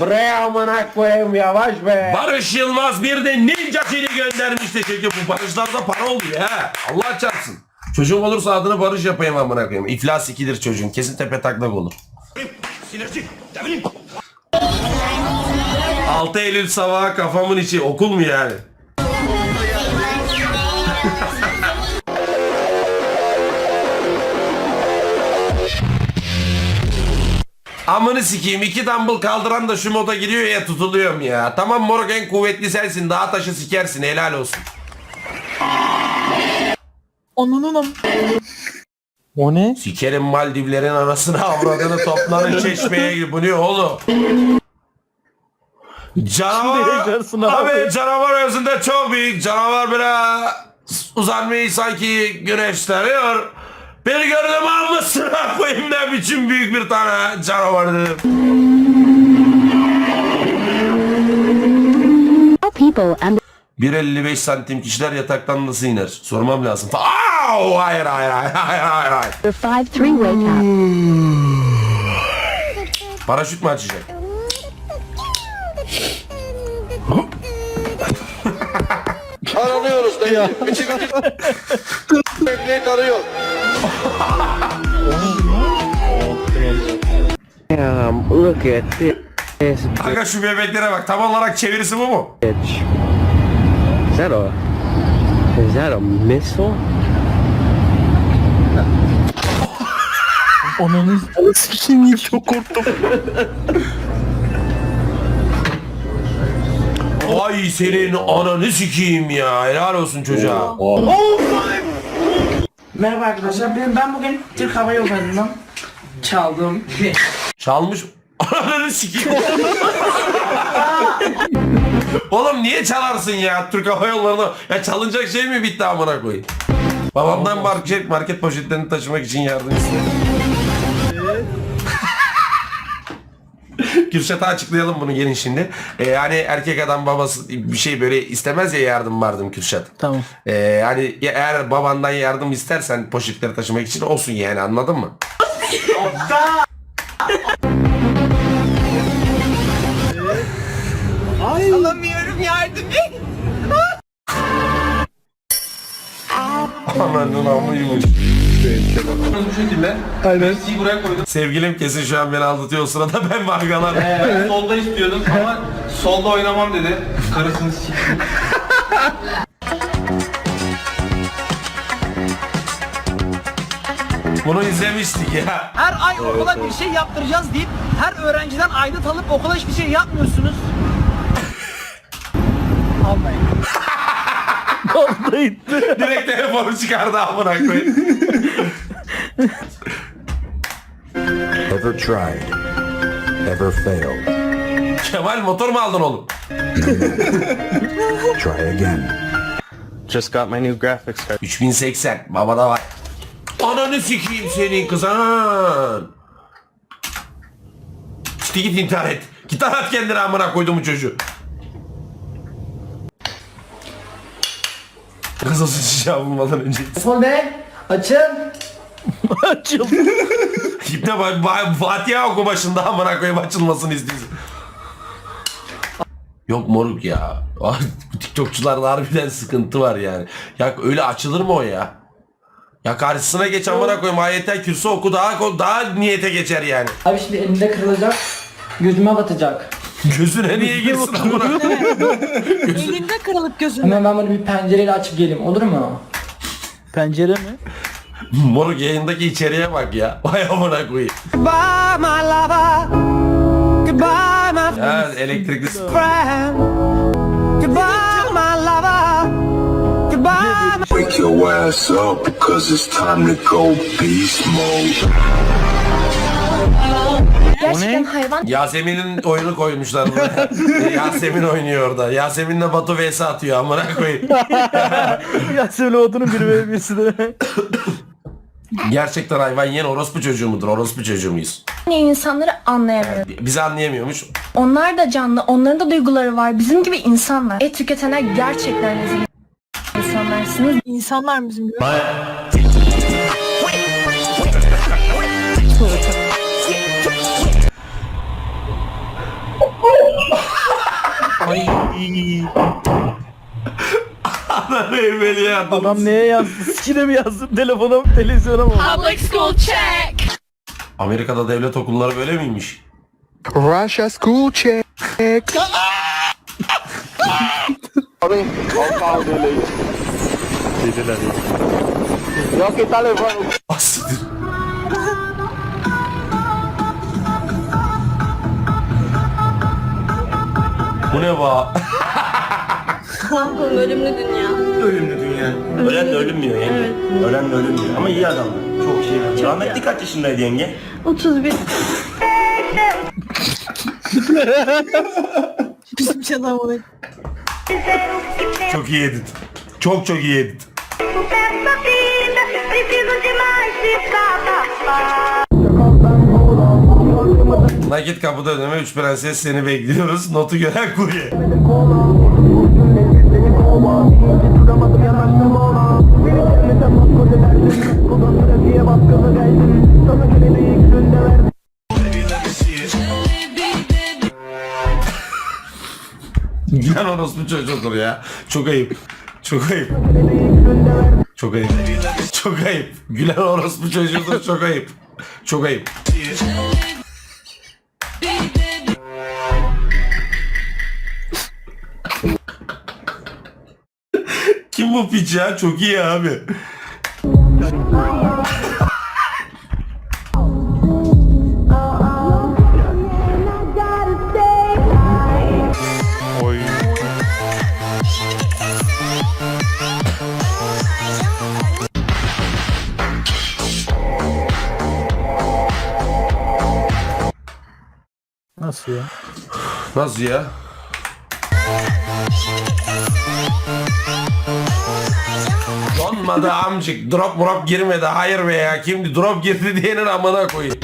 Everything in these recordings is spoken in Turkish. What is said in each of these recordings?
Bre amına koyayım yavaş be. Barış Yılmaz bir de ninja seni göndermişti çünkü bu barışlarda para oluyor ha. Allah çarpsın. Çocuğum olursa adını Barış yapayım amına koyayım. İflas ikidir çocuğun. Kesin tepe taklak olur. 6 Eylül sabahı kafamın içi okul mu yani? Amını sikeyim iki dumbbell kaldıran da şu moda giriyor ya tutuluyorum ya. Tamam moruk en kuvvetli sensin daha taşı sikersin helal olsun. Am. O ne? Sikerim Maldivlerin anasını avradını toplanın çeşmeye gibi. Bu ne oğlum? Canavar, abi. abi canavar özünde çok büyük. Canavar böyle uzanmayı sanki güneşleniyor. Bir gördüm almışsına koyayım ne biçim büyük bir tane canavar dedim. people and 1.55 santim kişiler yataktan nasıl iner? Sormam lazım. Au! Hayır hayır hayır hayır hayır hayır. the 5-3 wake up. Paraşüt mü açacak? Aranıyoruz dayı. Emniyet arıyor. Damn, look at this Kanka şu bebeklere bak. Tam olarak çevirisi bu mu? bitch. Is that a is that a missile? Ananı sikeyim çok korktum. Ay senin ananı sikeyim ya. Helal olsun çocuğa. Merhaba arkadaşlar. Ben, ben bugün Türk Hava Yolları'ndan çaldığım bir Çalmış. Ananı sikeyim. Oğlum niye çalarsın ya Türk Hava Yolları'na? Ya çalınacak şey mi bitti amına koyayım? Babamdan market, market poşetlerini taşımak için yardım istedim. Kürşat'a açıklayalım bunu gelin şimdi. Ee, yani erkek adam babası bir şey böyle istemez ya yardım vardım Kürşat. Tamam. Ee, yani ya- eğer babandan yardım istersen poşetleri taşımak için olsun yani anladın mı? Alamıyorum yardım et. Ananın amıymış. Bu şekilde. Aynen. Pixi'yi buraya koydum. Sevgilim kesin şu an beni aldatıyor o sırada ben margalar. Ben solda istiyordum ama solda oynamam dedi. Karısını siktim. Bunu izlemiştik ya. Her ay okula bir şey yaptıracağız deyip her öğrenciden aidat alıp okula hiçbir şey yapmıyorsunuz. Almayın. Orada gitti. Direkt telefonu çıkardı amına koyayım. Ever tried? Ever failed? Kemal motor mu aldın oğlum? Try again. Just got my new graphics card. 3080 babada var. Ananı sikeyim senin kızan. İşte git intihar et. Git at kendini amına koydum bu çocuğu. Kızıl sıçacağım bulmadan önce. Son be. Açın. Açıldı. Ba- Fatiha oku başında amına koyayım açılmasını istiyorsun. Yok moruk ya. Bu TikTokçularda harbiden sıkıntı var yani. Ya öyle açılır mı o ya? Ya karşısına geç amına koyayım ayetel kürsü oku daha daha niyete geçer yani. Abi şimdi elinde kırılacak. Gözüme batacak. Gözüne niye girsin amına? Elinde kırılıp gözünde. Hemen ben bunu bir pencereyle açıp geleyim olur mu? Pencere mi? Moruk yayındaki içeriye bak ya. Vay amına koyayım. Goodbye my lover. Goodbye my Ya elektrikli friend. Goodbye my lover. Goodbye my Wake your ass up because it's time to go beast mode. Gerçekten hayvan Yasemin'in oyunu koymuşlar buraya. Yasemin oynuyor orada. Yasemin'le Batu vs atıyor amına koyayım. ya söyle odunun bir ve birisi de. Gerçekten hayvan yiyen orospu çocuğu mudur? Orospu çocuğu muyuz? insanları anlayamıyor. Bizi anlayamıyormuş. Onlar da canlı, onların da duyguları var. Bizim gibi insanlar. Et tüketenler gerçekten rezil insanlarsınız. İnsanlar bizim gibi. Evveliye yaptım. Adam neye yazdı? Sikine mi yazdı? Telefona mı? Televizyona mı? Public school check. Amerika'da devlet okulları böyle miymiş? Russia school check. Dediler ya. Asiktir. Bu ne ba? Ölümlü dünya. Ölen de ölünmüyor yenge. Ölen de ölünmüyor. Ama iyi adam. Çok şey. Rahmetli kaç yaşındaydı yenge? 31. Bizim canavar. Çok iyi edit. Çok çok iyi edit. Nakit kapıda ödeme 3 prenses seni bekliyoruz. Notu gören kurye. Gülen orospu çocuğudur ya. Çok ayıp. Çok ayıp. Çok ayıp. Çok ayıp. Gülen orospu çocuğudur çok ayıp. Çok ayıp. Bu piç ya? Çok iyi abi. Nasıl ya? Nasıl ya? Donmadı amcık. Drop drop girmedi. Hayır be ya. Kimdi? Drop girdi diyenin amına koyayım.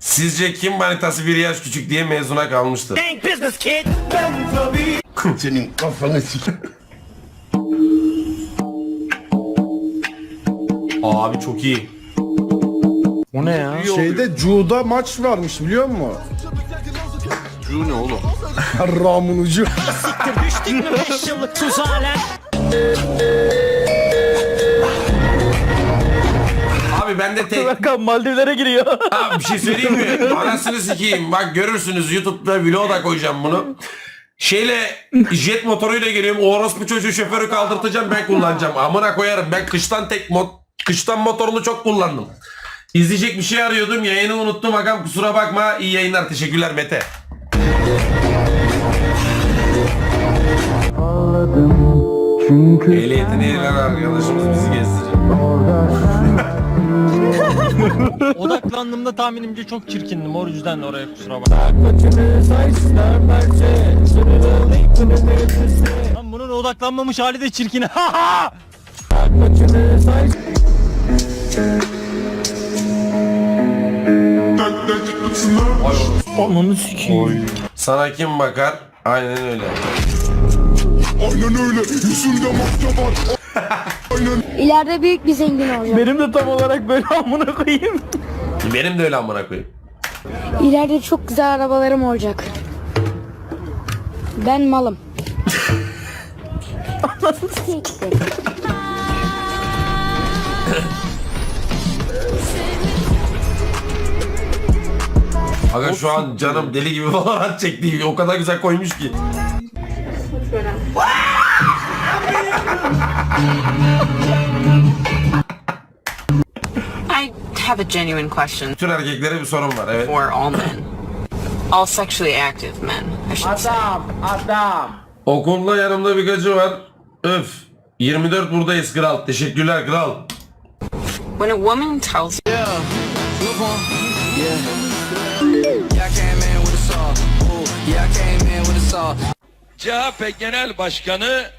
Sizce kim manitası bir yaş küçük diye mezuna kalmıştır? Senin kafanı sik. Abi çok iyi. O ne ya? Şeyde Cu'da maç varmış biliyor musun? Cu ne oğlum? Ramın ucu. Abi ben de tek... Berkan Maldivlere giriyor. Abi bir şey söyleyeyim mi? Anasını sikeyim. Bak görürsünüz YouTube'da vlog da koyacağım bunu. Şeyle jet motoruyla geliyorum. O orospu çocuğu şoförü kaldırtacağım ben kullanacağım. Amına koyarım. Ben kıştan tek mot kıştan motorunu çok kullandım. İzleyecek bir şey arıyordum. Yayını unuttum agam. Kusura bakma. İyi yayınlar. Teşekkürler Mete. Ehliyetini eğlen arkadaşımız bizi gezdirecek. Odaklandığımda tahminimce çok çirkindim. O yüzden oraya kusura bakma. Lan bunun odaklanmamış hali de çirkin. Ha ha! Ananı sikeyim. Sana kim bakar? Aynen öyle. Aynen öyle. Yüzünde madde var. İleride büyük bir zengin olacağım. Benim de tam olarak böyle amına koyayım. Benim de öyle amına koyayım. İleride çok güzel arabalarım olacak. Ben malım. Aga şu an canım deli gibi Valorant çekti. O kadar güzel koymuş ki. I have a genuine question Bütün erkeklere bir sorun var evet. for all men. All sexually active men, I should say. Okulda yanımda bir gacı var. Öf. 24 buradayız kral. Teşekkürler kral. When a woman tells you CHP Genel Başkanı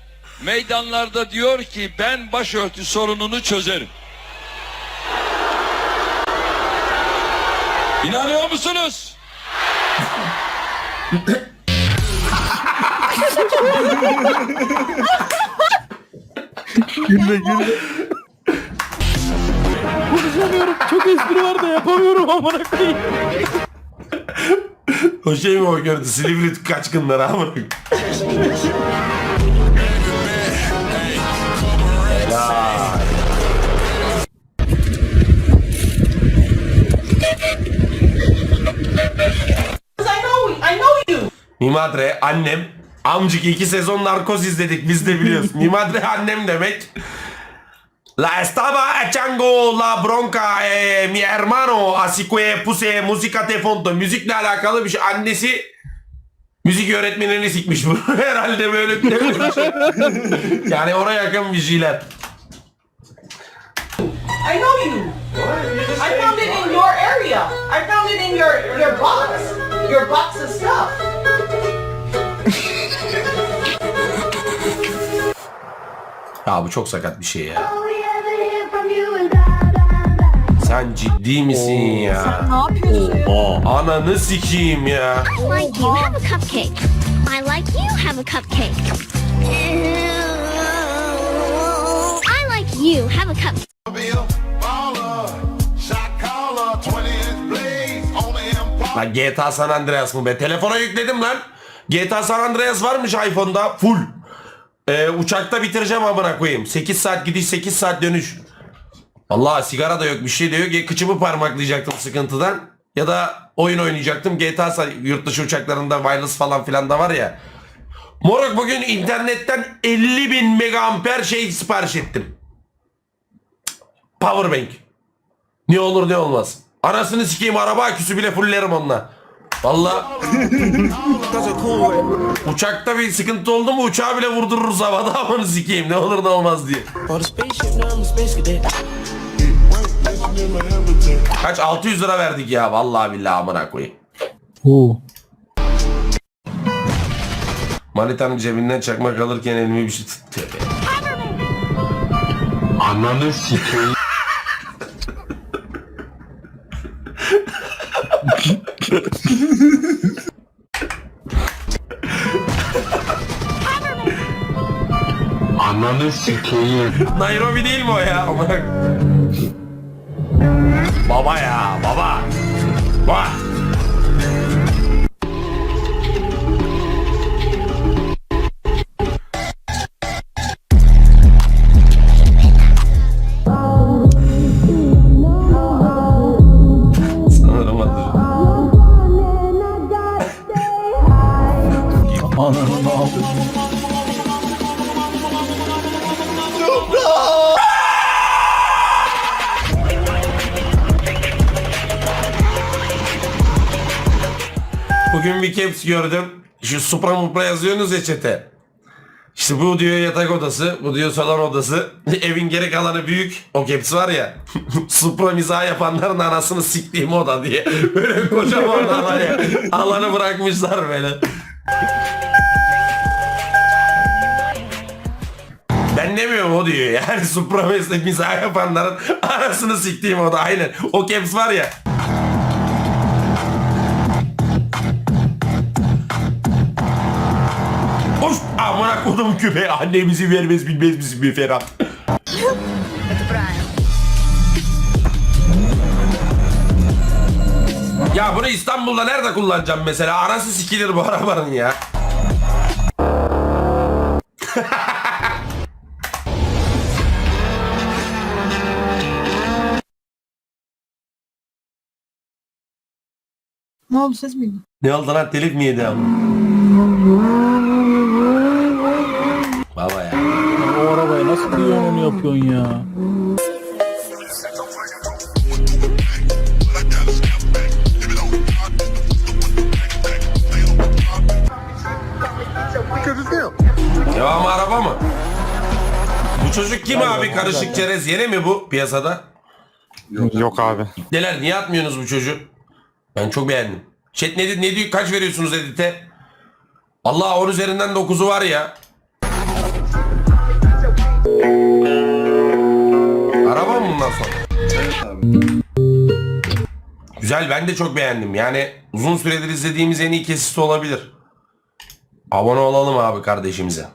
meydanlarda diyor ki ben başörtü sorununu çözerim. İnanıyor musunuz? Gülme gülme. Yapamıyorum. Çok espri var da yapamıyorum amına koyayım. O şey mi o gördü? Silivri kaçkınları ama. Mimadre annem. Amcık iki sezon narkoz izledik biz de biliyoruz. Mimadre annem demek. La estaba echando la bronca eh, mi hermano así que puse música de fondo. Müzikle alakalı bir şey. Annesi müzik öğretmenini sikmiş bu. Herhalde böyle bir şey. yani oraya yakın bir şeyler. I know you. I found it in your area. I found it in your your box. Your box of stuff. Ya bu çok sakat bir şey ya. Sen ciddi misin ya? Ne yapıyorsun? Ananı sikeyim ya. I like you, have a cupcake. I like you, have a cupcake. I like you, have a cupcake. Lan GTA San Andreas mı be? Telefona yükledim lan. GTA San Andreas varmış iPhone'da full. Ee, uçakta bitireceğim amına koyayım. 8 saat gidiş 8 saat dönüş. Allah sigara da yok bir şey de yok. Ya Kıçımı parmaklayacaktım sıkıntıdan. Ya da oyun oynayacaktım. GTA yurt dışı uçaklarında wireless falan filan da var ya. Moruk bugün internetten 50 bin megaamper şey sipariş ettim. Powerbank. Ne olur ne olmaz. Anasını sikeyim araba aküsü bile fullerim onunla. Valla. Uçakta bir sıkıntı oldu mu uçağı bile vurdururuz havada amanı sikeyim ne olur ne olmaz diye. Kaç 600 lira verdik ya vallahi billahi amına koyayım. Oo. Manitanın cebinden çakmak alırken elimi bir şey tutuyor. Ananı sikeyim. Ananı sikeyim. Nairobi değil mi o ya? Amına- baba ya baba. Bak. Sanırım Bugün bir caps gördüm. Şu Supra Mupra yazıyorsunuz ya çete. İşte bu diyor yatak odası, bu diyor salon odası. Evin geri kalanı büyük. O caps var ya. Supra mizah yapanların anasını siktiğim oda diye. Böyle kocaman alanı, alanı bırakmışlar böyle. Ben demiyorum o diyor yani Supra meslek mizah yapanların anasını siktiğim oda aynen. O caps var ya. Amına kodum küpe annemizi vermez bilmez misin bir Ferhat. ya bunu İstanbul'da nerede kullanacağım mesela? Anası sikilir bu arabanın ya. Ne oldu ses miydi? Ne oldu lan telif mi yedi ama? Baba ya. O onu yapıyorsun ya? Devam araba mı? Bu çocuk kim abi? Karışık çerez yeni mi bu piyasada? Yok abi. Neler niye atmıyorsunuz bu çocuğu? Ben çok beğendim. Chat ne, ne diyor kaç veriyorsunuz edite? Allah 10 üzerinden 9'u var ya. Bundan sonra? Güzel ben de çok beğendim. Yani uzun süredir izlediğimiz en iyi kesit olabilir. Abone olalım abi kardeşimize.